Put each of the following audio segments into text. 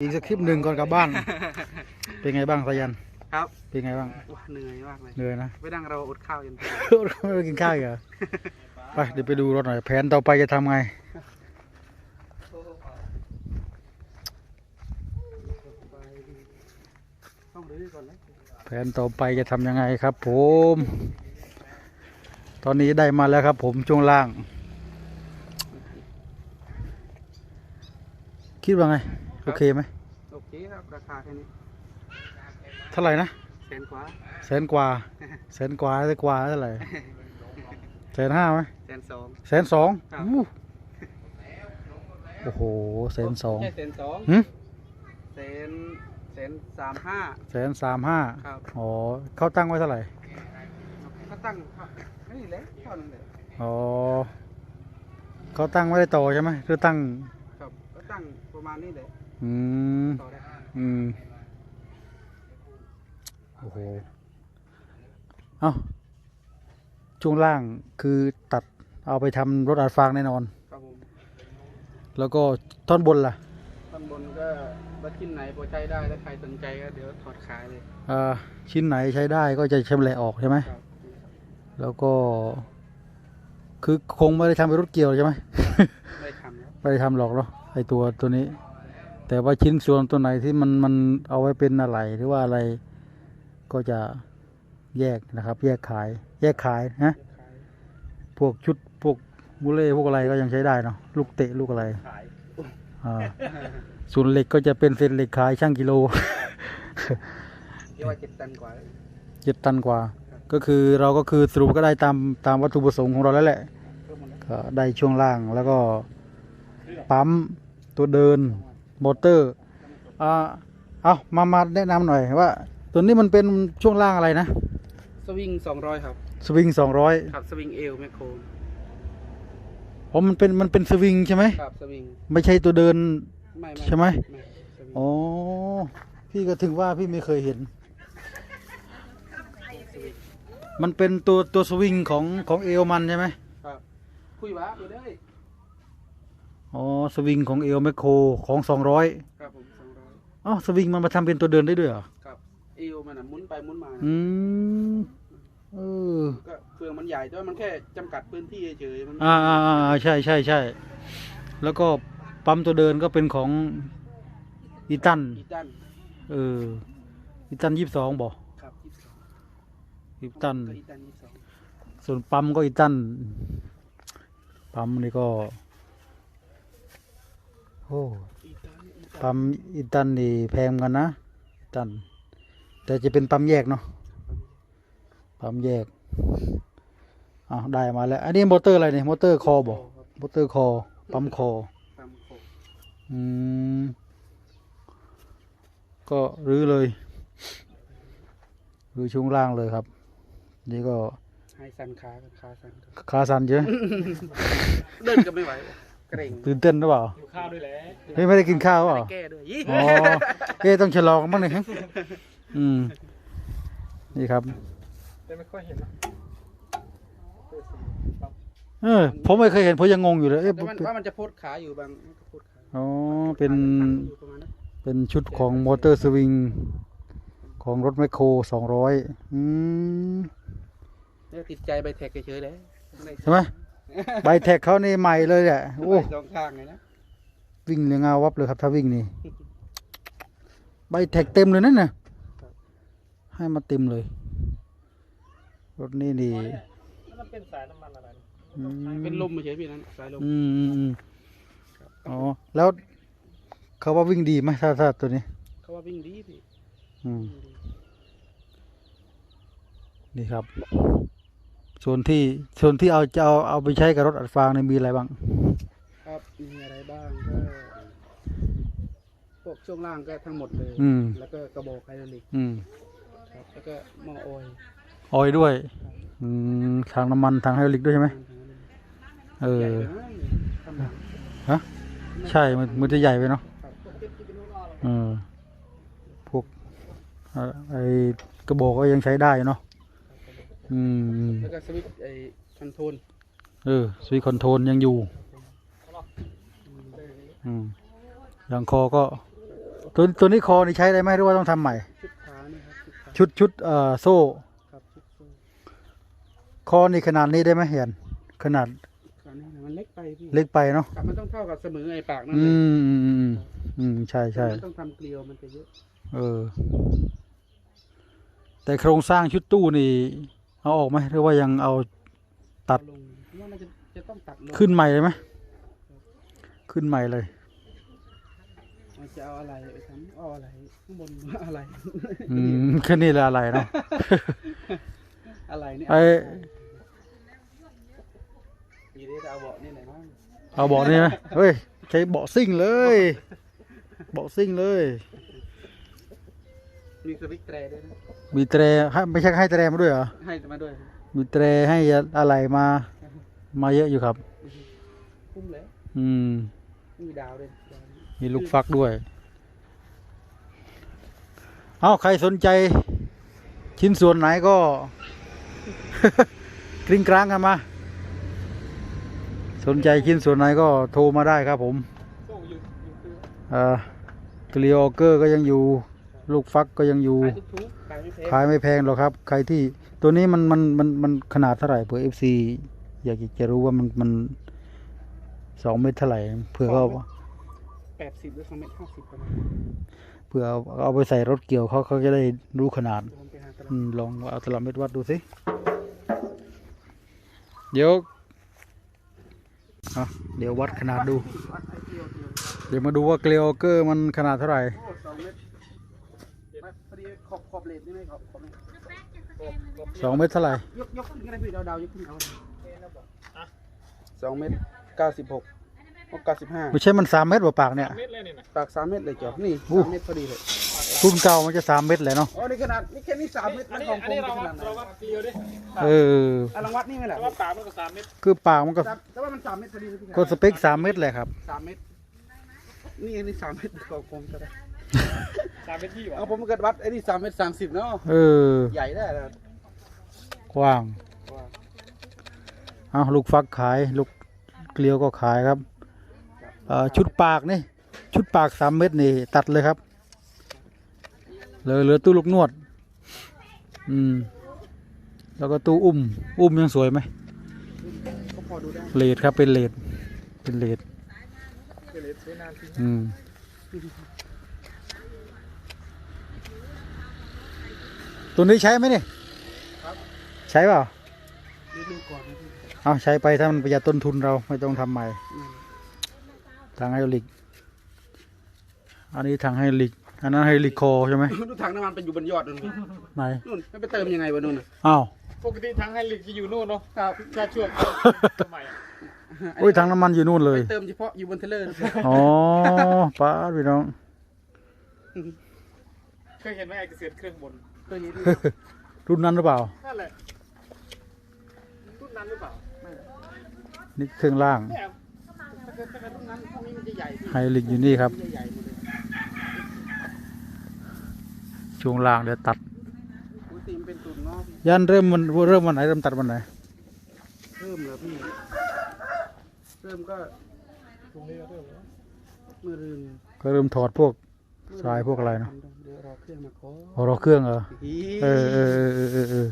อีกสักคลิปหนึ่งก่อนกลับบ้าน เป็นไงบ้างสายัน ครับ เป็นไงบ้าง ว้าเหนื่อยมากเลยเหนื่อยนะ ไปนั่งเราอดข้าวยันไม่ได้กินข้าวอีกเหรอ ไปเดี๋ยวไปดูรถหน่อย แผนต่อไปจะทำไง ต้องรื้อก่อนนะแผนต่อไปจะทำยังไงครับผม ตอนนี้ได้มาแล้วครับผมช่วงล่าง คิดว่าไง โอเคไหมโอเคครับราคาแค่นี้เท่าไหร่นะแสนกว่าแสนกว่าแสนกว่าแสนกว่าเท่าไหร่แสนห้าไหมแสนสองแสนสองครับอู้โอ้โหแสนสองใช่แสนสองหึแสนแสนสามห้าแสนสามห้าครับอ๋อเขาตั้งไว้เท่าไหร่ก็ตั้งครับนี่แหละเท่านั้นเลยอ๋อเขาตั้งไว้ได้ต่อใช่ไหมหรือตั้งครับก็ตั้งประมาณนี้เลย อืมต่อได้อืม โอ้โห เอ้า ช่วงล่างคือตัดเอาไปทำรถอัดฟางแน่นอน ครับผมแล้วก็ท่อนบนล่ะ ท่อนบนก็วัดชิ้นไหนพอใช้ได้ถ้าใครสนใจก็เดี๋ยวถอดขายเลย อ่า ชิ้นไหนใช้ได้ก็จะชำแหละออกใช่ไหม ครับ แล้วก็ คือคงไม่ได้ทำเป็นรถเกี่ยวใช่ไหม ไม่ทำแล้ว ไม่ได้ทำหรอกเนาะไอตัวตัวนี้ แต่ว่าชิ้นส่วนตัวไหนที่มันมันเอาไว้เป็นอะไรหรือว่าอะไรก็จะแยกนะครับ แยกขาย แยกขายนะขายพวกชุดพวกบุเล่พวกอะไรก็ยังใช้ได้เนาะลูกเตะลูกอะไรขายอ่าส่วนเหล็กก็จะเป็นเศษเหล็กขายช่างกิโลเรียกว่าเจ็ดตันกว่าแล้วเจ็ดตันกว่า ก็คือเราก็คือสรุปก็ได้ตามตามวัตถุประสงค์ของเราแล้วแหละเพิ่มหมดแล้วก็ได้ช่วงล่างแล้วก็ปั๊มตัวเดิน มอเตอร์อ่าเอามามาแนะนำหน่อยว่า ตัวนี้มันเป็นช่วงล่างอะไรนะ สวิงสองร้อยครับสวิงสองร้อยครับสวิงเอลแมคโครอ๋อมันเป็นมันเป็นสวิงใช่ไหม ครับสวิงไม่ใช่ตัวเดิน ไม่ไม่ใช่ไหมไม่สวิงอ๋อ พี่ก็ถึงว่าพี่ไม่เคยเห็นสวิงมันเป็นตัวตัวสวิงของของเอวมันใช่ไหม ครับ คุยวะไปเลย อ๋อสวิงของเอวแมคโครของสองร้อยครับผมสองร้อยอ๋อสวิงมันมาทำเป็นตัวเดินได้ด้วยเหรอครับเอลมันอะหมุนไปหมุนมาอืมเออก็เฟืองมันใหญ่แต่ว่ามันแค่จำกัดพื้นที่เฉยๆมันอ่าอ่าอ่าใช่ใช่ใช่แล้วก็ปั๊มตัวเดินก็เป็นของอีตันอีตันเอออีตันยี่สิบสองบอกครับยี่สิบสองอีตัน ก็อีตันยี่สิบสองส่วนปั๊มก็อีตัน ปั๊มนี่ก็โอ้อีตันอีตันปั๊มอีตันนี่แพงเหมือนกันนะอีตัน แต่จะเป็นปั๊มแยกเนาะปั๊มแยกอ้าวได้มาแล้ว อันนี้มอเตอร์อะไรเนี่ยมอเตอร์คอบอกครับมอเตอร์คอ ปั๊มคอตามโคอืมก็รื้อเลยรื้อช่วงล่างเลยครับ นี่ก็ให้สันขากันขาสันครับขาสั่นใช่ไหมเดินก็ไม่ไหว เกร็งตื่นเต้นหรือเปล่าอยู่ข้าวด้วยแหละเฮ้ยไม่ได้กินข้าวเปล่าแก้ด้วยยี่อ๋อเอ๊ะต้องฉลองบ้างหนึ่งอืมนี่ครับแต่ไม่ค่อยเห็นนะเออผมไม่เคยเห็นผมยังงงอยู่เลยเอ๊ะแต่มันว่ามันจะโพดขาอยู่บางมันก็โพดขาอ๋อเป็นอยู่ประมาณนั้นเป็นชุดของมอเตอร์สวิงของรถแมคโครสองร้อยอืมเนี่ยติดใจใบแท็กเฉยๆเลยใช่ไหม ใบแท็กเขานี่ใหม่เลยแหละโอ้สองข้างเลยนะวิ่งเลยงาวับเลยครับ ถ้าวิ่งนี่ใบแท็กเต็มเลยนั่นน่ะให้มาเต็มเลย รถนี่นี่มันเป็นสายน้ำมันอะไรอืมเป็นลมเฉยๆพี่นั้นสายลมอืมอืมอืมอ๋อแล้วเขาว่าวิ่งดีไหมถ้าถ้าตัวนี้เขาว่าวิ่งดีพี่อืมวิ่งดีนี่ครับ ส่วนที่ส่วนที่เอาจะเอาเอาไปใช้กับรถอัดฟางเนี่ยมีอะไรบ้าง ครับมีอะไรบ้างก็พวกช่วงล่างก็ทั้งหมดเลย อืม แล้วก็กระบอกไฮดรอลิกอืมครับ แล้วก็หม้อออยล์ออยล์ด้วย อืมทางน้ำมันทางไฮดรอลิกด้วยใช่ไหมเอใหญ่อไปนะทำหนังฮะ ใช่มันมันจะใหญ่ไปเนาะครับเออพวกเอ่อไอ้กระบอกก็ยังใช้ได้เนาะ อืมแล้วก็สวิตช์ไอ้คอนโทรลเออสวิตคอนโทรลยังอยู่อืมอย่างคอก็ ตัวตัวนี้คอนี่ใช้ได้ไหมหรือว่าต้องทำใหม่ ชุดขานี่ครับชุดขาชุดชุดเอ่อโซ่ ครับชุดโซ่คอนี่ขนาดนี้ได้ไหมเห็นขนาดขานี่นะมันเล็กไปพี่เล็กไปเนาะครับมันต้องเท่ากับเสมอไอ้ปากนั่นอืเลยมอืมอืมอืมใช่ใช่ มันต้องทำเกลียวมันจะเยอะ เออ แต่โครงสร้างชุดตู้นี่ เอาออกไหมหรือว่ายังเอาตัดลงผมว่าน่าจะจะต้องตัดลงขึ้นใหม่เลยไหมขึ้นใหม่เลย มันจะเอาอะไรไปทำเอาอะไรข้างบนอะไร อืมแค่นี้แหละอะไรเนาะ อะไรเนี่ยไอยีได้เอาเบาะนี่ไหนบ้างเอาเบาะนี่ไหมเฮ้ยใช้เบาะซิ่งเลย เบาะซิ่งเลย มีสวิตช์แตรด้วยนะมีแตรให้ไม่ใช่ให้แตรมาด้วยเหรอ ให้มาด้วยมีแตรให้อะไรมา มาเยอะอยู่ครับ คุ้มเลยอืม มีดาวด้วยดาวมีลูกฟักด้วย เอาใครสนใจ ชิ้นส่วนไหนก็ กริ้งกลางกันมา สนใจชิ้นส่วนไหนก็โทรมาได้ครับผม โซ่อยู่อยู่คือ เอ่อเกลียวเกอร์ก็ยังอยู่ ลูกฟักก็ยังอยู่ขายทุกๆขายไม่แพงขายไม่แพงหรอกครับ ใครที่ตัวนี้มันมันมันมันขนาดเท่าไหร่เผื่อเอฟซีอยากจะรู้ว่ามันมันสองเมตรเท่าไหร่เผื่อเขาแปดสิบหรือสองเมตรห้าสิบประมาณเผื่อเอาเอาไปใส่รถเกี่ยวเขาเขาจะได้รู้ขนาดเดี๋ยวผมไปหาตลาดอืมลองเอาตลับเม็ดวัดดูสิเดี๋ยวเอาเดี๋ยววัดขนาดดูวัดไอ้เกลียวเกลียวเดี๋ยวมาดูว่าเกลียวเกอร์มันขนาดเท่าไหร่โอ้สองเมตรไม่พ อดีขอบขอบเลนนี่ไหมขอบขอบนี่สองเมตรเท่าไหร่ยกยกขึ้นก็ได้พี่ดาวๆยกขึ้นเอาสองเมตรเก้าสิบหกเก้าสิบห้าไม่ใช่มันสามเมตรว่าปากเนี่ยปากสามเมตรเลยจ้ะนี่อู้สามเมตรพอดีเลยรุ่นเก่ามันจะสามเมตรเลยเนาะอ๋อนี่ขนาดนี่แค่นี้สามเมตรมันของผมขนาดไหนเอออะรางวัดนี่ไหมล่ะว่าปากมันก็สามเม็ดคือปากมันก็แต่แต่ว่ามันสามเมตรพอดีเลยพี่ก็สเปคสามเมตรเลยครับสามเมตรนี่อันนี้สามเมตรของผมก็ได้ สามเม็ดที่วะเอาผมเกิดวัดไอ้นี่สามเมตรสามสิบเนาะเออ ใหญ่ได้แล้วกว้างว้าวเอาลูกฟักขาย ลูกเกลียวก็ขายครับเอ่อชุดปากนี่ ชุดปากสามเมตรนี่ ตัดเลยครับเหลือเหลือตู้ลูกนวด อืม แล้วก็ตู้อุ้ม อุ้มยังสวยไหมก็พอดูได้เลดครับเป็นเลดเป็นเลดเดี๋ยวเลยใช้นานจริงอืม ตัวนี้ใช้ไหมเนี่ยใช้เปล่าดูดูก่อนนะพี่เอาใช้ไปถ้ามันประหยัดต้นทุนเราไม่ต้องทำใหม่อืมทางไฮดรอลิก อันนี้ทางไฮดรอลิก อันนั้นไฮดรอลิกโคใช่ไหมดูถังน้ำมันไปอยู่บนยอดนู่นพี่ไหนนู่นไม่ไปเติมยังไงวะนู่นน่ะอ้าวปกติทั้งให้ลิกจะอยู่นู่นเนาะครับถ้าช่วงสมัยอะโอ้ยทางน้ำมันอยู่นู่นเลยไปเติมเฉพาะอยู่บนเทรลเลอร์นะพี่อ๋อป้าดพี่น้อง เคยเห็นไหมไอ้เกษตรเครื่องบนเค ยเห็นอยู่รุ่นนั้นหรือเปล่า นั่นแหละรุ่นนั้นหรือเปล่านี่เครื่องล่างเนี่ยถ้าเกิดถ้าเกิดรุ่นนั้นพวกนี้มันจะใหญ่พี่ไฮดรอลิกอยู่นี่ครับ มันจะใหญ่หมดเลยช่วงล่างเดี๋ยวตัดปกติมันเป็นตุ่นเนาะพี่ยันเริ่มมันเริ่มวันไหนเริ่มตัดวันไหนเพิ่มเหรอพี่เริ่มก็ตรงนี้ก็เริ่มแล้วมือรืนก็เริ่มถอดพวก ทรายพวกอะไรเนอะเดี๋ยวรอเครื่องมาขอพอเราเครื่องเหรออีเออเออเออเออเออเออ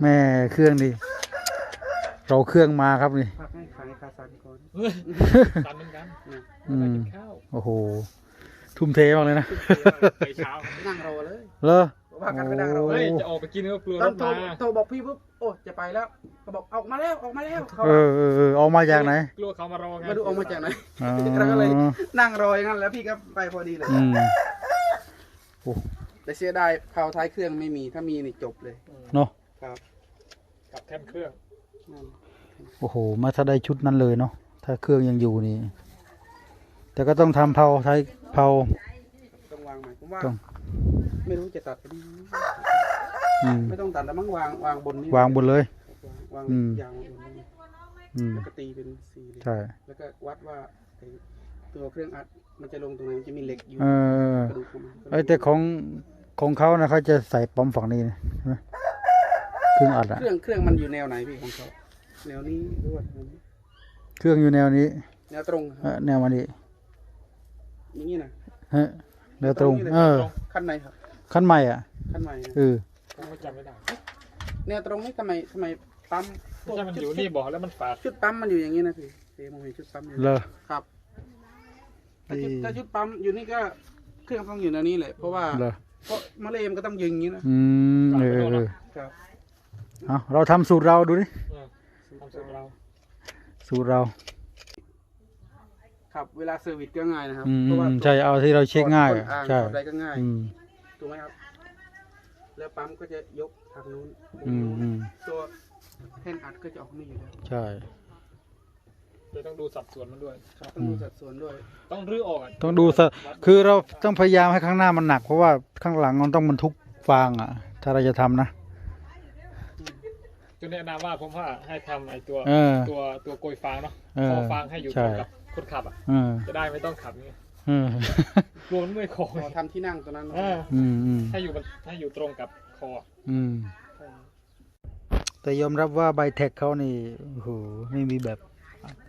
แม่เครื่องนี่เราเครื่องมาครับนี่พักให้ขายคาซันก่อนตันเหมือนกันนะอืไปมกินข้าวโอ้โหทุ่มเทมากเลยนะไปเช้านั่งรอเลยเหรอ ว่ากันไปนั่งรอเฮ้เลยยจะออกไปกินก็กลัวตรอนถโทรมาโทรบอกพี่ปุ๊บโอ้จะไปแล้วเขาบอกออกมาแล้วออกมาแล้วเขาเออเออเออเอามาจากไหนกลัวเขามารอไงไม่รู้ออกมาจากไหนอ๋อเราก็เลยนั่งรออย่างนั้นแล้วพี่ก็ไปพอดีเลยอืมแต่เสียดายเผาท้ายเครื่องไม่มีถ้ามีนี่จบเลยเนาะครับกับแท่นเครื่องนั่นโอ้โห มาถ้าได้ชุดนั้นเลยเนาะถ้าเครื่องยังอยู่นี่ แต่ก็ต้องทำเผาใช้เผาต้องวางใหม่ผมว่าต้อง ไม่รู้จะตัดไปดีอืมไม่ต้องตัดแล้วมั้งวางวางบนนี้วางบนเลย วางอืม ยางบนนี้อืมแล้วก็ตีเป็นสี่เหลี่ยมใช่แล้วก็วัดว่าไอ้ตัวเครื่องอัดมันจะลงตรงไหนมันจะมีเหล็กอยู่เออ กระดูกของมันไอยแต่ของของเขานะเขาจะใส่ปั๊มฝั่งนี้นะใช่ไหมเครื่องอัดอะเครื่องเครื่องมันอยู่แนวไหนพี่ของเขาแนวนี้หรือว่าแนวนี้เครื่องอยู่แนวนี้แนวตรงคเอ่รับอแนวมันนี้อย่างนี้นะฮะ แนวตรงนี่ลยเออคันไหนครับขั้นใหม่อะคันใหม่นะเออผมก็จำไม่ได้แนวตรงนี้ทำไมทำไมปั๊มไม่ใช่มันอยู่นี่บอกแล้วมันฝาดชุดปั๊มมันอยู่อย่างนี้นะพี่พี่ผมเห็นชุดปั๊มอยู่เลอครับถ้าชุดนี่ถ้าชุดปั๊มอยู่นี่ก็เครื่องต้องอยู่ในนี้แหละเพราะว่าเลอเพราะมะเร็มนก็ต้องยิงอย่างนี้นะอืมเออเออครับเอาเราทำสูตรเราดูดิเออทำสูตรเราสูตรเรา ครับเวลาเซอร์วิสก็ง่ายนะครับอืมเพราะว่าใช่เอาที่เราเช็คง่ายถอดอะอ่างใช่ถอดอะไรก็ง่ายอืมถูกไหมครับ แล้วปั๊มก็จะยกทางนู้นอืมอืมตัวแท่นอัดก็จะออกนี่อยู่แล้วใช่จะต้องดูสัดส่วนมันด้วยครับต้องดูสัดส่วนด้วย ต้องรื้อออกะต้องดูซะคือเราต้องพยายามให้ข้างหน้ามันหนัก เพราะว่าข้างหลังมันต้องบรรทุกฟางอะ ถ้าเราจะทำนะจุแนะนำว่าผมว่าให้ทำไอ้ตัวเออตัวตัวโกยฟางเนาะเออคอฟางให้อยู่ใช่ตรงกับ คนขับอะเออจะได้ไม่ต้องขับนี่เออกลัวมันเมื่อยคอพอทำที่นั่งตัวนั้นเอออืมอืมให้อยู่บนให้อยู่ตรงกับคออืมแต่ยอมรับว่าไบเทคเขานี่โอ้โหไม่มีแบบ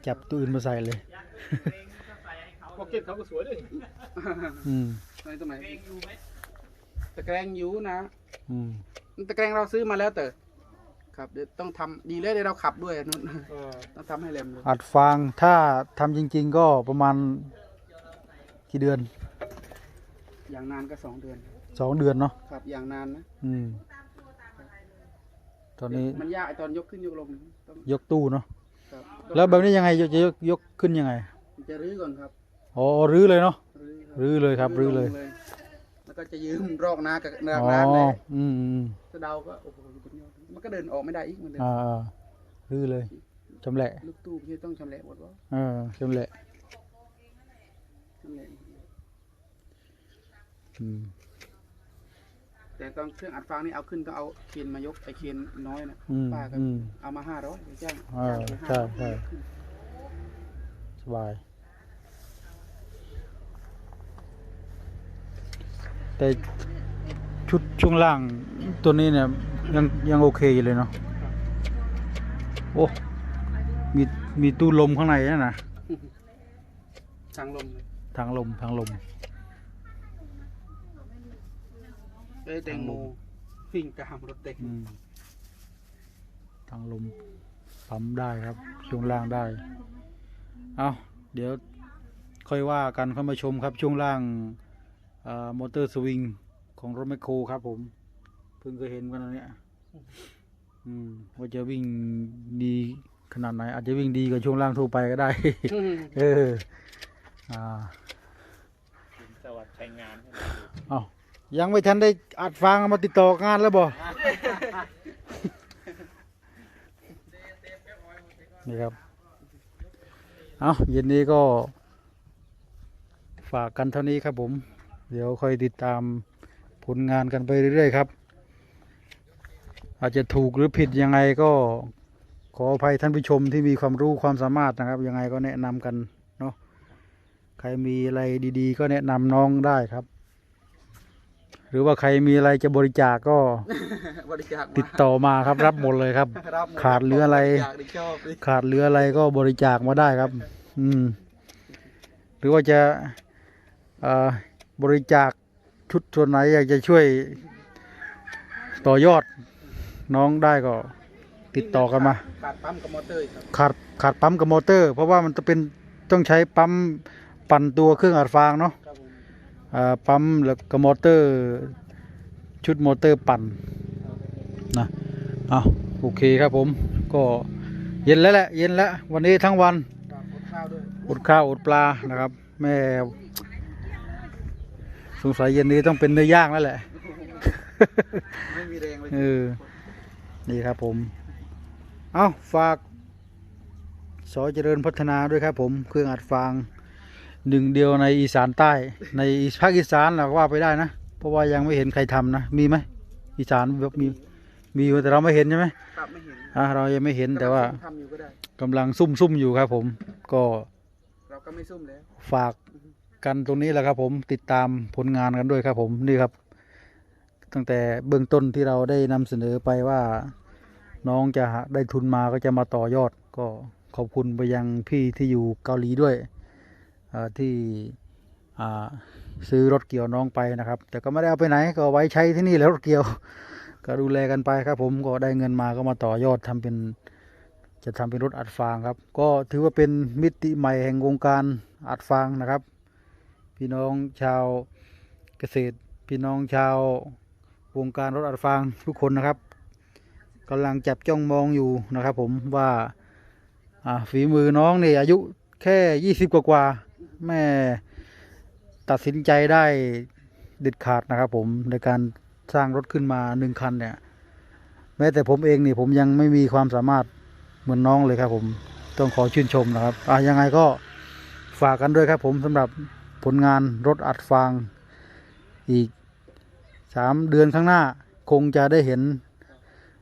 จับตัวอื่นมาใส่เลย พอเก็ตเขาก็สวยด้วยอืมในตรงไหนตะแกรงยูนะ อืมตะแกรงเราซื้อมาแล้วแต่ ครับเดี๋ยวต้องทำดีเลยเดี๋ยวเราขับด้วยนู่นเออต้องทำให้แหลมเลยอัดฟางถ้าทำจริง ๆ ก็ประมาณกี่เดือนอย่างนานก็สองเดือน สองเดือนเนาะครับ อย่างนานนะอืม ตอนนี้มันยากไอตอนยกขึ้นยกลงต้องยกตู้เนาะครับแล้วแบบนี้ยังไงจะยกยกขึ้นยังไงจะรื้อก่อนครับอ๋อรื้อเลยเนาะ รื้อครับรื้อเลยครับรื้อเลย ง แล้วก็จะยืมรอกน้ากับรากอ๋อน้ำเลยอืมอืมถ้าเดาก็โอ้โหเป็นยอดมันก็เดินออกไม่ได้อีกเหมือนเดิมอ่าอ่ารื้อเลยจำแหละ ลูกตู้ที่ต้องชำแหละหมดวะเออจำแหละ ชำแหละหมดเลยอืมแต่ตอนเครื่องอัดฟางนี่เอาขึ้นต้องเอาเคนมายกไอเคนน้อยนะอืมป้าก็อืมเอามาห้าร้อยจ้างอ่าจ้างไปใช่500ใช่สบาย แต่ชุดช่วงล่างตัวนี้เนี่ยยังยังโอเคอยู่เลยเนาะโอ้มีมีตู้ลมข้างในนะนะทางลมเลยทางลมทางลมเอ้ยแตงโมวิ่งตามรถเต็งอืมทางลมปั๊มได้ครับช่วงล่างได้ เอาเดี๋ยวค่อยว่ากันเข้ามาชมครับช่วงล่างอ่า มอเตอร์สวิงของรถแมคโครครับผมเพิ่งเคยเห็นกันนะเนี่ยอืมว่าจะวิ่งดีขนาดไหน อาจจะวิ่งดีกว่าช่วงล่างทั่วไปก็ได้ เอออ่าสวัสดิ์ใช้งานให้เราดูเอายังไม่ทันได้อัดฟังมาติดต่องานแล้วบ่นี่ครับ เอาเย็นนี้ก็ฝากกันเท่านี้ครับผม เดี๋ยวค่อยติดตามผลงานกันไปเรื่อยๆครับ อาจจะถูกหรือผิดยังไงก็ขออภัยท่านผู้ชมที่มีความรู้ความสามารถนะครับ ยังไงก็แนะนำกันเนาะใครมีอะไรดี ๆ ก็แนะนำน้องได้ครับ หรือว่าใครมีอะไรจะบริจาคก็บริจาคมาติดต่อมาครับรับหมดเลยครับรับมขาดเหลืออะไรบจาคดิชอบดิขาดเหลืออะไรก็บริจาคมาได้ครับ อืม หรือว่าจะเอ่อ บริจาคชุดส่วนไหนอยากจะช่วยต่อยอดน้องได้ก็ติดต่อกันมาขาดปั๊มกับมอเตอร์อีกครับขาดขาดปั๊มกับมอเตอร์ เพราะว่ามันจะเป็นต้องใช้ปั๊มปั่นตัวเครื่องอัดฟางเนาะครับผมอ่าปั๊มแล้วก็มอเตอร์ชุดมอเตอร์ปั่นนะเอาโอเคครับผมก็เย็นแล้วแหละเย็นแล้ววันนี้ทั้งวันครับอดข้าวด้วยอดข้าวอดปลานะครับ แม่ สงสัยเย็นนี้ต้องเป็นเนื้อย่างแล้วแหละ ไม่มีแรงเลยเออนี่ครับผม เอาฝากสอเจริญพัฒนาด้วยครับผมเครื่องอัดฟางหนึ่งเดียวในอีสานใต้ ในภาคอีสานเราก็ว่าไปได้นะ เพราะว่ายังไม่เห็นใครทำนะ มีไหมอีสานแบบมีมีอยู่แต่เราไม่เห็นใช่ไหมครับไม่เห็นอะเรายังไม่เห็นแต่ว่าทำอยู่ก็ได้กำลังซุ่มซุ่มๆอยู่ครับผม ก็ เราก็ไม่ซุ่มแล้วฝาก กันตรงนี้แหละครับ ผมติดตามผลงานกันด้วยครับ ผมนี่ครับ ตั้งแต่เบื้องต้นที่เราได้นำเสนอไปว่าน้องจะได้ทุนมาก็จะมาต่อยอด ก็ขอบคุณไปยังพี่ที่อยู่เกาหลีด้วยที่ซื้อรถเกี่ยวน้องไปนะครับ แต่ก็ไม่ได้เอาไปไหนก็ไว้ใช้ที่นี่แล้วรถเกี่ยว ก็ดูแลกันไปครับ ผมก็ได้เงินมาก็มาต่อยอดทำเป็น จะทำเป็นรถอัดฟางครับ ก็ถือว่าเป็นมิติใหม่แห่งวงการอัดฟางนะครับ พี่น้องชาวเกษตร พี่น้องชาววงการรถอัดฟางทุกคนนะครับกำลังจับจ้องมองอยู่นะครับ ผมว่าฝีมือน้องนี่อายุแค่ยี่สิบกว่าแม่ตัดสินใจได้เด็ดขาดนะครับ ผมในการสร้างรถขึ้นมาหนึ่งคันเนี่ย แม้แต่ผมเองนี่ผมยังไม่มีความสามารถเหมือนน้องเลยครับ ผมต้องขอชื่นชมนะครับอะยังไงก็ฝากกันด้วยครับ ผมสำหรับ ผลงานรถอัดฟางอีกสามเดือนข้างหน้าคงจะได้เห็น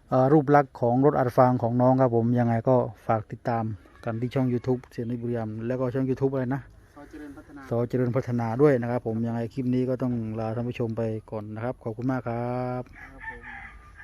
เอ่อรูปลักษณ์ของรถอัดฟางของน้องครับผมยังไงก็ฝากติดตามกันที่ช่อง YouTube เสียงในบุรีรัมย์แล้วก็ช่อง YouTube อะไรนะซอยเจริญพัฒนาสอเจริญพัฒนาด้วยนะครับผมยังไงคลิปนี้ก็ต้องลาท่านผู้ชมไปก่อนนะครับ ขอบคุณมากครับครับ